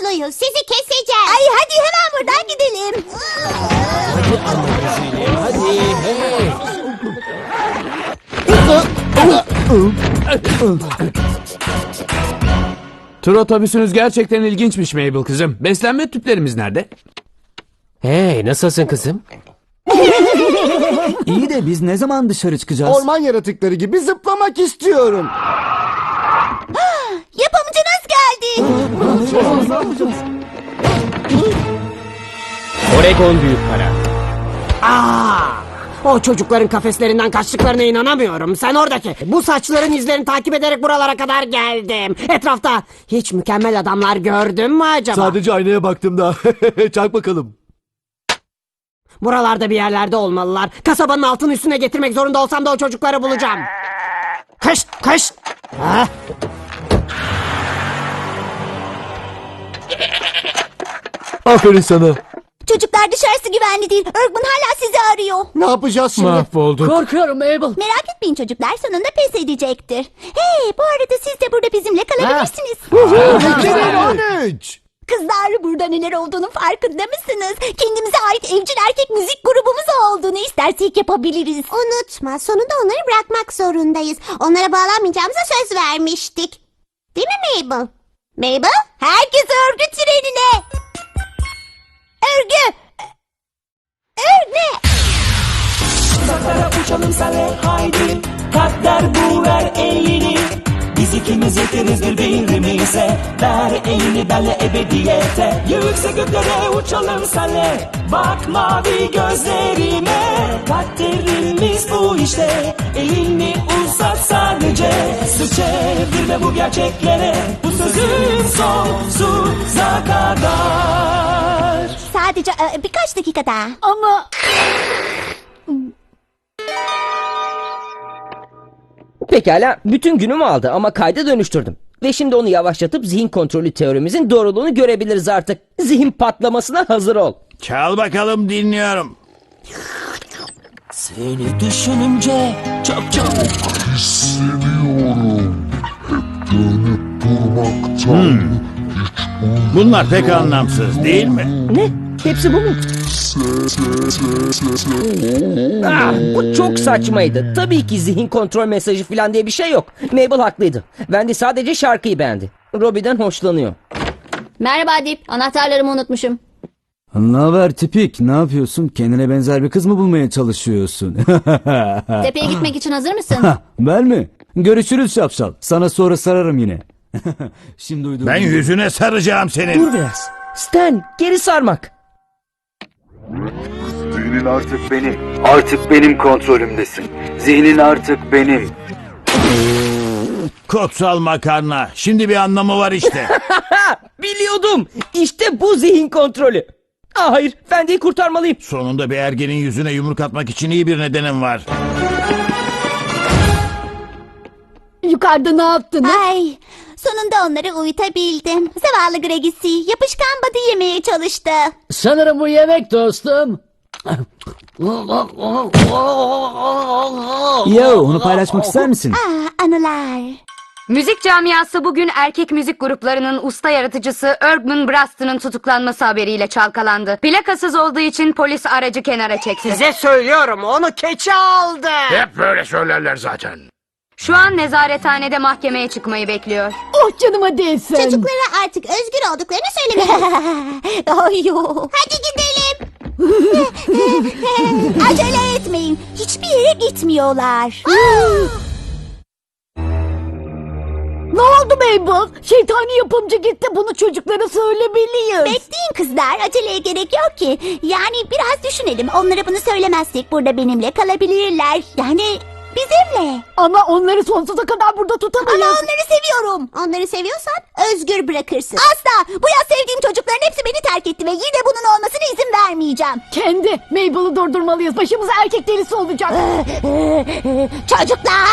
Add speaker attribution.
Speaker 1: suçluyuz. Sizi keseceğiz. Ay hadi hemen buradan gidelim.
Speaker 2: Hadi hey.
Speaker 3: Tur otobüsünüz gerçekten ilginçmiş Mabel kızım. Beslenme tüplerimiz nerede?
Speaker 2: Hey nasılsın kızım?
Speaker 4: İyi de biz ne zaman dışarı çıkacağız?
Speaker 5: Orman yaratıkları gibi zıplamak istiyorum.
Speaker 1: Yapımcınız geldi.
Speaker 2: Oregon büyük para.
Speaker 6: O çocukların kafeslerinden kaçtıklarına inanamıyorum. Sen oradaki. Bu saçların izlerini takip ederek buralara kadar geldim. Etrafta hiç mükemmel adamlar gördün mü acaba?
Speaker 5: Sadece aynaya baktım da. Çak bakalım.
Speaker 6: Buralarda bir yerlerde olmalılar. Kasabanın altın üstüne getirmek zorunda olsam da o çocukları bulacağım. Kış kış. Ha?
Speaker 5: Aferin sana.
Speaker 1: Çocuklar dışarısı güvenli değil. Örgün hala sizi arıyor.
Speaker 5: Ne yapacağız şimdi?
Speaker 3: Mahvolduk.
Speaker 2: Korkuyorum Mabel.
Speaker 1: Merak etmeyin çocuklar sonunda pes edecektir. Hey bu arada siz de burada bizimle kalabilirsiniz.
Speaker 5: 2013.
Speaker 1: Kızlar burada neler olduğunu farkında mısınız? Kendimize ait evcil erkek müzik grubumuz olduğunu istersek yapabiliriz. Unutma sonunda onları bırakmak zorundayız. Onlara bağlanmayacağımıza söz vermiştik. Değil mi Mabel? Mabel? Herkes örgü trenine. Örgü. Örgü.
Speaker 7: Uzaklara uçalım senle haydi. Kalpler bu ver elini. Biz ikimiz yeteriz birbirimize. Ver elini benle ebediyete. Yüksek göklere uçalım senle Bak mavi gözlerime. Kaderimiz bu işte. Elini uzat sadece. Sırt çevirme bu gerçeklere. Bu sözün sonsuza kadar
Speaker 1: Sadece e, birkaç dakika daha.
Speaker 6: Ama
Speaker 8: Pekala bütün günümü aldı ama kayda dönüştürdüm. Ve şimdi onu yavaşlatıp zihin kontrolü teorimizin doğruluğunu görebiliriz artık. Zihin patlamasına hazır ol.
Speaker 9: Çal bakalım dinliyorum.
Speaker 7: Seni düşününce çok çok
Speaker 9: Bunlar pek anlamsız değil mi?
Speaker 8: Ne? Hepsi bu mu? Ah, bu çok saçmaydı. Tabii ki zihin kontrol mesajı falan diye bir şey yok. Mabel haklıydı. Wendy sadece şarkıyı beğendi. Robbie'den hoşlanıyor.
Speaker 1: Merhaba Dip. Anahtarlarımı unutmuşum.
Speaker 4: Ne haber tipik? Ne yapıyorsun? Kendine benzer bir kız mı bulmaya çalışıyorsun?
Speaker 1: Tepeye gitmek için hazır mısın?
Speaker 4: Ben mi? Görüşürüz şapşal. Sana sonra sararım yine. Şimdi uydurdum.
Speaker 9: Ben yüzüne saracağım senin.
Speaker 8: Dur biraz. Stan geri sarmak.
Speaker 10: Zihnin artık benim. Artık benim kontrolümdesin. Zihnin artık benim.
Speaker 9: Kutsal makarna. Şimdi bir anlamı var işte.
Speaker 8: Biliyordum. İşte bu zihin kontrolü. Ah, hayır Wendy'yi kurtarmalıyım.
Speaker 9: Sonunda bir ergenin yüzüne yumruk atmak için iyi bir nedenim var.
Speaker 6: yukarıda ne yaptınız?
Speaker 1: Ay, sonunda onları uyutabildim. Zavallı Gregisi yapışkan batı yemeye çalıştı.
Speaker 2: Sanırım bu yemek dostum.
Speaker 4: Yo onu paylaşmak ister misin?
Speaker 1: Ah, anılar.
Speaker 11: Müzik camiası bugün erkek müzik gruplarının usta yaratıcısı Urban Braston'ın tutuklanması haberiyle çalkalandı. Plakasız olduğu için polis aracı kenara çekti.
Speaker 6: Size söylüyorum onu keçi aldı.
Speaker 9: Hep böyle söylerler zaten.
Speaker 11: Şu an nezarethanede mahkemeye çıkmayı bekliyor.
Speaker 6: Oh canıma değsin.
Speaker 1: Çocuklara artık özgür olduklarını söylemeliyiz. Ay yo. Hadi gidelim. Acele etmeyin. Hiçbir yere gitmiyorlar.
Speaker 6: Ne oldu Mabel? Şeytani yapımcı gitti bunu çocuklara söylemeliyiz.
Speaker 1: Bekleyin kızlar. Aceleye gerek yok ki. Yani biraz düşünelim. Onlara bunu söylemezsek burada benimle kalabilirler. Yani bizimle.
Speaker 6: Ama onları sonsuza kadar burada tutamayız.
Speaker 1: Ama onları seviyorum. Onları seviyorsan özgür bırakırsın. Asla. Bu yaz sevdiğim çocukların hepsi beni terk etti ve yine bunun olmasına izin vermeyeceğim.
Speaker 6: Kendi Mabel'ı durdurmalıyız. Başımıza erkek delisi olacak.
Speaker 1: Çocuklar.